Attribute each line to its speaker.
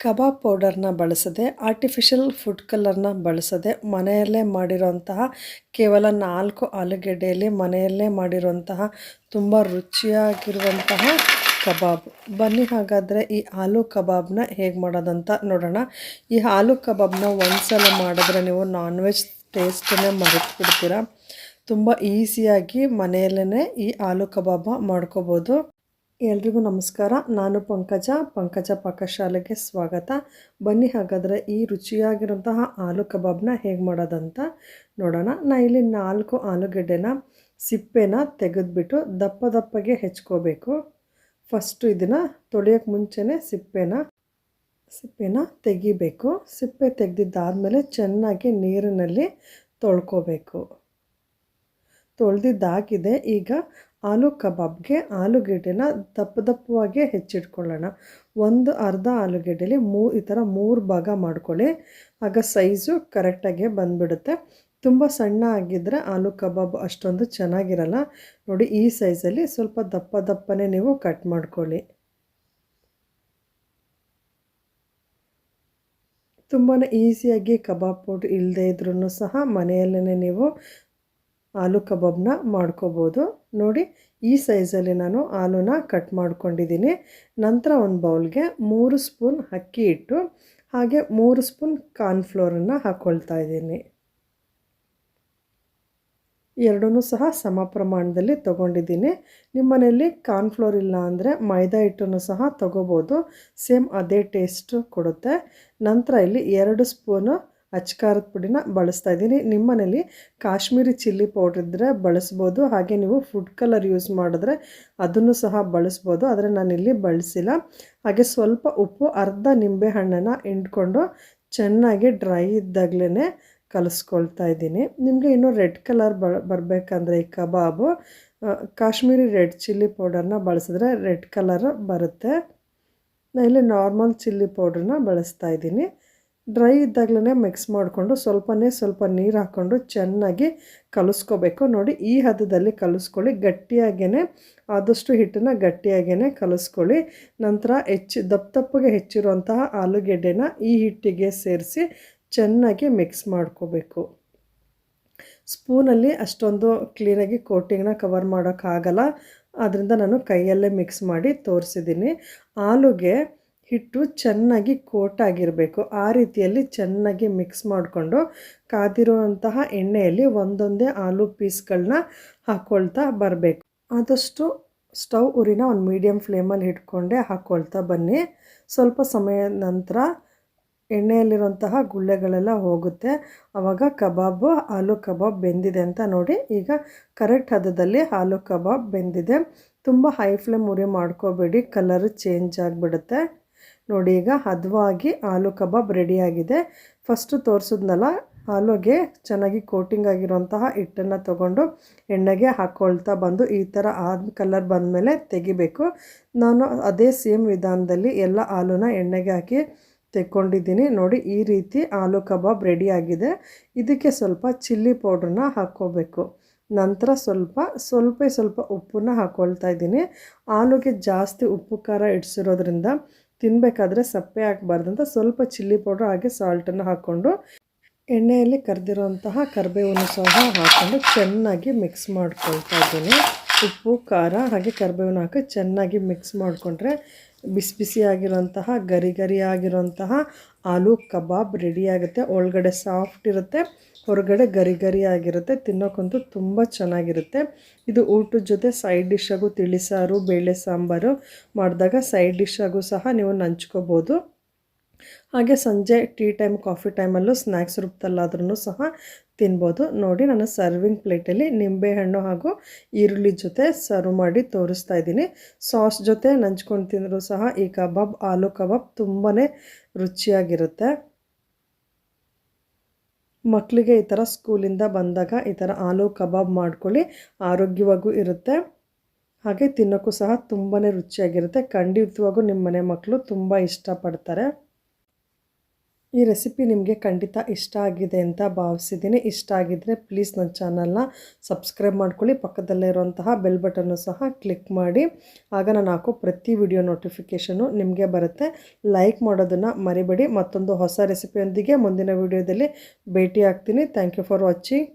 Speaker 1: ಕಬಾಬ್ ಪೌಡರ್ನ ಬಳಸದೆ, artificial food ಕಲರ್ನ ಬಳಸದೆ ಮನೆಯಲ್ಲೇ ಮಾಡಿರೋಂತಹ ಕೇವಲ ನಾಲ್ಕು ಆಲೂಗೆಡ್ಡೆಯಲ್ಲಿ ಮನೆಯಲ್ಲೇ ಮಾಡಿರುವಂತಹ ತುಂಬ ರುಚಿಯಾಗಿರುವಂತಹ ಕಬಾಬ್. ಬನ್ನಿ ಹಾಗಾದರೆ ಈ ಆಲೂ ಕಬಾಬ್ನ ಹೇಗೆ ಮಾಡೋದಂತ ನೋಡೋಣ. ಈ ಆಲೂ ಕಬಾಬ್ನ ಒಂದ್ಸಲ ಮಾಡಿದ್ರೆ ನೀವು ನಾನ್ ವೆಜ್ ಟೇಸ್ಟನ್ನೇ ಮರೆತು ಬಿಡ್ತೀರ ತುಂಬ ಈಸಿಯಾಗಿ ಮನೆಯಲ್ಲೇ ಈ ಆಲೂ ಕಬಾಬ ಮಾಡ್ಕೋಬೋದು. ಎಲ್ರಿಗೂ ನಮಸ್ಕಾರ. ನಾನು ಪಂಕಜ. ಪಂಕಜ ಪಾಕಶಾಲೆಗೆ ಸ್ವಾಗತ. ಬನ್ನಿ ಹಾಗಾದರೆ ಈ ರುಚಿಯಾಗಿರುವಂತಹ ಆಲೂ ಕಬಾಬ್ನ ಹೇಗೆ ಮಾಡೋದಂತ ನೋಡೋಣ. ನಾ ಇಲ್ಲಿ ನಾಲ್ಕು ಆಲೂಗಡ್ಡೆನ ಸಿಪ್ಪೆನ ತೆಗೆದುಬಿಟ್ಟು ದಪ್ಪ ದಪ್ಪಗೆ ಹೆಚ್ಕೋಬೇಕು. ಫಸ್ಟು ಇದನ್ನು ತೊಳೆಯೋಕ್ಕೆ ಮುಂಚೆನೇ ಸಿಪ್ಪೆನ ಸಿಪ್ಪೆನ ತೆಗಿಬೇಕು. ಸಿಪ್ಪೆ ತೆಗೆದಿದ್ದಾದಮೇಲೆ ಚೆನ್ನಾಗಿ ನೀರಿನಲ್ಲಿ ತೊಳ್ಕೋಬೇಕು. ತೊಳೆದಿದ್ದಾಗಿದೆ. ಈಗ ಆಲೂ ಕಬಾಬ್ಗೆ ಆಲೂಗೆಡ್ಡೆನ ದಪ್ಪ ದಪ್ಪವಾಗಿ ಹೆಚ್ಚಿಟ್ಕೊಳ್ಳೋಣ. ಒಂದು ಅರ್ಧ ಆಲೂಗೆಡ್ಡೆಲಿ ಮೂ, ಈ ಥರ ಮೂರು ಭಾಗ ಮಾಡ್ಕೊಳ್ಳಿ. ಆಗ ಸೈಜು ಕರೆಕ್ಟಾಗಿ ಬಂದುಬಿಡುತ್ತೆ. ತುಂಬ ಸಣ್ಣ ಆಗಿದ್ದರೆ ಆಲೂ ಕಬಾಬ್ ಅಷ್ಟೊಂದು ಚೆನ್ನಾಗಿರಲ್ಲ. ನೋಡಿ, ಈ ಸೈಜಲ್ಲಿ ಸ್ವಲ್ಪ ದಪ್ಪ ದಪ್ಪನೇ ನೀವು ಕಟ್ ಮಾಡ್ಕೊಳ್ಳಿ. ತುಂಬಾ ಈಸಿಯಾಗಿ ಕಬಾಬ್ ಪೌಡ್ರ್ ಇಲ್ಲದೇ ಇದ್ರೂ ಸಹ ಮನೆಯಲ್ಲೇ ನೀವು ಆಲೂ ಕಬಾಬ್ನ ಮಾಡ್ಕೋಬೋದು. ನೋಡಿ, ಈ ಸೈಜಲ್ಲಿ ನಾನು ಆಲೂನ ಕಟ್ ಮಾಡ್ಕೊಂಡಿದ್ದೀನಿ. ನಂತರ ಒಂದು ಬೌಲ್ಗೆ ಮೂರು ಸ್ಪೂನ್ ಅಕ್ಕಿ ಹಿಟ್ಟು, ಹಾಗೆ ಮೂರು ಸ್ಪೂನ್ ಕಾರ್ನ್ಫ್ಲೋರನ್ನು ಹಾಕ್ಕೊಳ್ತಾ ಇದ್ದೀನಿ. ಎರಡೂ ಸಹ ಸಮ ಪ್ರಮಾಣದಲ್ಲಿ ತೊಗೊಂಡಿದ್ದೀನಿ. ನಿಮ್ಮ ಮನೆಯಲ್ಲಿ ಕಾರ್ನ್ಫ್ಲೋರ್ ಇಲ್ಲ ಅಂದರೆ ಮೈದಾ ಹಿಟ್ಟನ್ನು ಸಹ ತೊಗೋಬೋದು. ಸೇಮ್ ಅದೇ ಟೇಸ್ಟು ಕೊಡುತ್ತೆ. ನಂತರ ಇಲ್ಲಿ ಎರಡು ಸ್ಪೂನು ಅಚ್ಕಾರದ ಪುಡಿನ ಬಳಸ್ತಾ ಇದ್ದೀನಿ. ನಿಮ್ಮನೇಲಿ ಕಾಶ್ಮೀರಿ ಚಿಲ್ಲಿ ಪೌಡ್ರ್ ಇದ್ದರೆ ಬಳಸ್ಬೋದು, ಹಾಗೆ ನೀವು ಫುಡ್ ಕಲರ್ ಯೂಸ್ ಮಾಡಿದ್ರೆ ಅದನ್ನು ಸಹ ಬಳಸ್ಬೋದು, ಆದರೆ ನಾನಿಲ್ಲಿ ಬಳಸಿಲ್ಲ. ಹಾಗೆ ಸ್ವಲ್ಪ ಉಪ್ಪು, ಅರ್ಧ ನಿಂಬೆ ಹಣ್ಣನ್ನು ಹಿಂಡ್ಕೊಂಡು ಚೆನ್ನಾಗಿ ಡ್ರೈ ಇದ್ದಾಗಲೇ ಕಲಿಸ್ಕೊಳ್ತಾ ಇದ್ದೀನಿ. ನಿಮಗೆ ಇನ್ನೂ ರೆಡ್ ಕಲರ್ ಬ, ಬರಬೇಕಂದ್ರೆ ಈ ಕಬಾಬು ಕಾಶ್ಮೀರಿ ರೆಡ್ ಚಿಲ್ಲಿ ಪೌಡರ್ನ ಬಳಸಿದ್ರೆ ರೆಡ್ ಕಲರ್ ಬರುತ್ತೆ. ನಾನು ಇಲ್ಲಿ ನಾರ್ಮಲ್ ಚಿಲ್ಲಿ ಪೌಡ್ರನ್ನ ಬಳಸ್ತಾ ಇದ್ದೀನಿ. ಡ್ರೈ ಇದ್ದಾಗಲೇ ಮಿಕ್ಸ್ ಮಾಡಿಕೊಂಡು ಸ್ವಲ್ಪನೇ ಸ್ವಲ್ಪ ನೀರು ಹಾಕ್ಕೊಂಡು ಚೆನ್ನಾಗಿ ಕಲಿಸ್ಕೋಬೇಕು. ನೋಡಿ, ಈ ಹದದಲ್ಲಿ ಕಲಿಸ್ಕೊಳ್ಳಿ. ಗಟ್ಟಿಯಾಗೇ ಆದಷ್ಟು ಹಿಟ್ಟನ್ನು ಗಟ್ಟಿಯಾಗೇ ಕಲಿಸ್ಕೊಳ್ಳಿ. ನಂತರ ಹೆಚ್ಚು, ದಪ್ಪ ದಪ್ಪಗೆ ಹೆಚ್ಚಿರುವಂತಹ ಆಲೂಗೆಡ್ಡೆನ ಈ ಹಿಟ್ಟಿಗೆ ಸೇರಿಸಿ ಚೆನ್ನಾಗಿ ಮಿಕ್ಸ್ ಮಾಡ್ಕೋಬೇಕು. ಸ್ಪೂನಲ್ಲಿ ಅಷ್ಟೊಂದು ಕ್ಲೀನಾಗಿ ಕೋಟಿಂಗ್ನ ಕವರ್ ಮಾಡೋಕ್ಕಾಗಲ್ಲ. ಆದ್ದರಿಂದ ನಾನು ಕೈಯಲ್ಲೇ ಮಿಕ್ಸ್ ಮಾಡಿ ತೋರಿಸಿದ್ದೀನಿ. ಆಲೂಗೆ ಹಿಟ್ಟು ಚೆನ್ನಾಗಿ ಕೋಟಾಗಿರಬೇಕು ಆ ರೀತಿಯಲ್ಲಿ ಚೆನ್ನಾಗಿ ಮಿಕ್ಸ್ ಮಾಡಿಕೊಂಡು ಕಾದಿರುವಂತಹ ಎಣ್ಣೆಯಲ್ಲಿ ಒಂದೊಂದೇ ಆಲೂ ಪೀಸ್ಗಳನ್ನ ಹಾಕ್ಕೊಳ್ತಾ ಬರಬೇಕು. ಆದಷ್ಟು ಸ್ಟವ್ ಉರಿನ ಒಂದು ಮೀಡಿಯಮ್ ಫ್ಲೇಮಲ್ಲಿ ಇಟ್ಕೊಂಡೆ ಹಾಕ್ಕೊಳ್ತಾ ಬನ್ನಿ. ಸ್ವಲ್ಪ ಸಮಯ ನಂತರ ಎಣ್ಣೆಯಲ್ಲಿರುವಂತಹ ಗುಳ್ಳೆಗಳೆಲ್ಲ ಹೋಗುತ್ತೆ. ಆವಾಗ ಕಬಾಬು, ಆಲೂ ಕಬಾಬ್ ಬೆಂದಿದೆ ಅಂತ ನೋಡಿ. ಈಗ ಕರೆಕ್ಟ್ ಹದದಲ್ಲಿ ಆಲೂ ಕಬಾಬ್ ಬೆಂದಿದೆ. ತುಂಬ ಹೈ ಫ್ಲೇಮ್ ಉರಿ ಮಾಡ್ಕೋಬೇಡಿ. ಕಲರ್ ಚೇಂಜ್ ಆಗಿಬಿಡುತ್ತೆ. ನೋಡಿ, ಈಗ ಹದವಾಗಿ ಆಲೂ ಕಬಾಬ್ ರೆಡಿಯಾಗಿದೆ. ಫಸ್ಟು ತೋರಿಸಿದ್ನಲ್ಲ, ಆಲೂಗೆ ಚೆನ್ನಾಗಿ ಕೋಟಿಂಗ್ ಆಗಿರುವಂತಹ ಹಿಟ್ಟನ್ನು ತೊಗೊಂಡು ಎಣ್ಣೆಗೆ ಹಾಕ್ಕೊಳ್ತಾ ಬಂದು ಈ ಥರ ಆದ ಕಲರ್ ಬಂದಮೇಲೆ ತೆಗಿಬೇಕು. ನಾನು ಅದೇ ಸೇಮ್ ವಿಧಾನದಲ್ಲಿ ಎಲ್ಲ ಆಲೂನ ಎಣ್ಣೆಗೆ ಹಾಕಿ ತೆಕ್ಕೊಂಡಿದ್ದೀನಿ. ನೋಡಿ, ಈ ರೀತಿ ಆಲೂ ಕಬಾಬ್ ರೆಡಿಯಾಗಿದೆ. ಇದಕ್ಕೆ ಸ್ವಲ್ಪ ಚಿಲ್ಲಿ ಪೌಡ್ರನ್ನ ಹಾಕ್ಕೋಬೇಕು. ನಂತರ ಸ್ವಲ್ಪ ಸ್ವಲ್ಪ ಸ್ವಲ್ಪ ಉಪ್ಪನ್ನ ಹಾಕ್ಕೊಳ್ತಾ ಇದ್ದೀನಿ. ಆಲೂಗೆ ಜಾಸ್ತಿ ಉಪ್ಪು ಖಾರ ಇಡ್ಸಿರೋದ್ರಿಂದ ತಿನ್ನಬೇಕಾದ್ರೆ ಸಪ್ಪೆ ಹಾಕಬಾರ್ದು ಅಂತ ಸ್ವಲ್ಪ ಚಿಲ್ಲಿ ಪೌಡ್ರ್ ಹಾಗೆ ಸಾಲ್ಟನ್ನು ಹಾಕ್ಕೊಂಡು ಎಣ್ಣೆಯಲ್ಲಿ ಕರೆದಿರುವಂತಹ ಕರಿಬೇವನ್ನು ಸಹ ಹಾಕ್ಕೊಂಡು ಚೆನ್ನಾಗಿ ಮಿಕ್ಸ್ ಮಾಡ್ಕೊಳ್ತಾ ಇದ್ದೀನಿ. ಉಪ್ಪು, ಖಾರ ಹಾಗೆ ಕರಿಬೇವನ್ನು ಹಾಕಿ ಚೆನ್ನಾಗಿ ಮಿಕ್ಸ್ ಮಾಡಿಕೊಂಡ್ರೆ ಬಿಸಿ ಬಿಸಿಯಾಗಿರುವಂತಹ ಗರಿ ಗರಿ ಆಗಿರುವಂತಹ ಆಲೂ ಕಬಾಬ್ ರೆಡಿಯಾಗುತ್ತೆ ಒಳಗಡೆ ಸಾಫ್ಟ್ ಇರುತ್ತೆ. ಹೊರಗಡೆ ಗರಿ ಗರಿ ಆಗಿರುತ್ತೆ ತಿನ್ನೋಕ್ಕಂತೂ ತುಂಬ ಚೆನ್ನಾಗಿರುತ್ತೆ. ಇದು ಊಟದ ಜೊತೆ ಸೈಡ್ ಡಿಶ್ಶಾಗೂ ತಿಳಿಸಾರು ಬೇಳೆ ಸಾಂಬಾರು ಮಾಡಿದಾಗ ಸೈಡ್ ಡಿಶ್ಶಾಗೂ ಸಹ ನೀವು ನಂಚ್ಕೋಬೋದು. ಹಾಗೆ ಸಂಜೆ ಟೀ ಟೈಮ್, ಕಾಫಿ ಟೈಮಲ್ಲೂ ಸ್ನ್ಯಾಕ್ಸ್ ರೂಪದಲ್ಲಾದ್ರೂ ಸಹ ತಿನ್ಬೋದು. ನೋಡಿ ನಾನು ಸರ್ವಿಂಗ್ ಪ್ಲೇಟಲ್ಲಿ ನಿಂಬೆಹಣ್ಣು ಹಾಗೂ ಈರುಳ್ಳಿ ಜೊತೆ ಸರ್ವ್ ಮಾಡಿ ತೋರಿಸ್ತಾ ಇದ್ದೀನಿ. ಸಾಸ್ ಜೊತೆ ನಂಚ್ಕೊಂಡು ತಿಂದರೂ ಸಹ ಈ ಕಬಾಬ್, ಆಲೂ ಕಬಾಬ್ ತುಂಬಾ ರುಚಿಯಾಗಿರುತ್ತೆ. ಮಕ್ಕಳಿಗೆ ಈ ಥರ ಸ್ಕೂಲಿಂದ ಬಂದಾಗ ಈ ಥರ ಆಲೂ ಕಬಾಬ್ ಮಾಡ್ಕೊಳ್ಳಿ, ಆರೋಗ್ಯವಾಗೂ ಇರುತ್ತೆ. ಹಾಗೆ ತಿನ್ನೋಕ್ಕೂ ಸಹ ತುಂಬಾ ರುಚಿಯಾಗಿರುತ್ತೆ. ಖಂಡಿತವಾಗೂ ನಿಮ್ಮ ಮನೆ ಮಕ್ಕಳು ತುಂಬ ಇಷ್ಟಪಡ್ತಾರೆ. ಈ ರೆಸಿಪಿ ನಿಮಗೆ ಖಂಡಿತ ಇಷ್ಟ ಆಗಿದೆ ಅಂತ ಭಾವಿಸಿದ್ದೀನಿ. ಇಷ್ಟ ಆಗಿದ್ದರೆ ಪ್ಲೀಸ್ ನನ್ನ ಚಾನಲ್ನ ಸಬ್ಸ್ಕ್ರೈಬ್ ಮಾಡ್ಕೊಳ್ಳಿ. ಪಕ್ಕದಲ್ಲೇ ಇರುವಂತಹ ಬೆಲ್ ಬಟನ್ನು ಸಹ ಕ್ಲಿಕ್ ಮಾಡಿ. ಆಗ ನಾನು ಹಾಕೋ ಪ್ರತಿ ವಿಡಿಯೋ ನೋಟಿಫಿಕೇಷನು ನಿಮಗೆ ಬರುತ್ತೆ. ಲೈಕ್ ಮಾಡೋದನ್ನು ಮರಿಬೇಡಿ. ಮತ್ತೊಂದು ಹೊಸ ರೆಸಿಪಿಯೊಂದಿಗೆ ಮುಂದಿನ ವಿಡಿಯೋದಲ್ಲಿ ಭೇಟಿ ಆಗ್ತೀನಿ ಥ್ಯಾಂಕ್ ಯು ಫಾರ್ ವಾಚಿಂಗ್.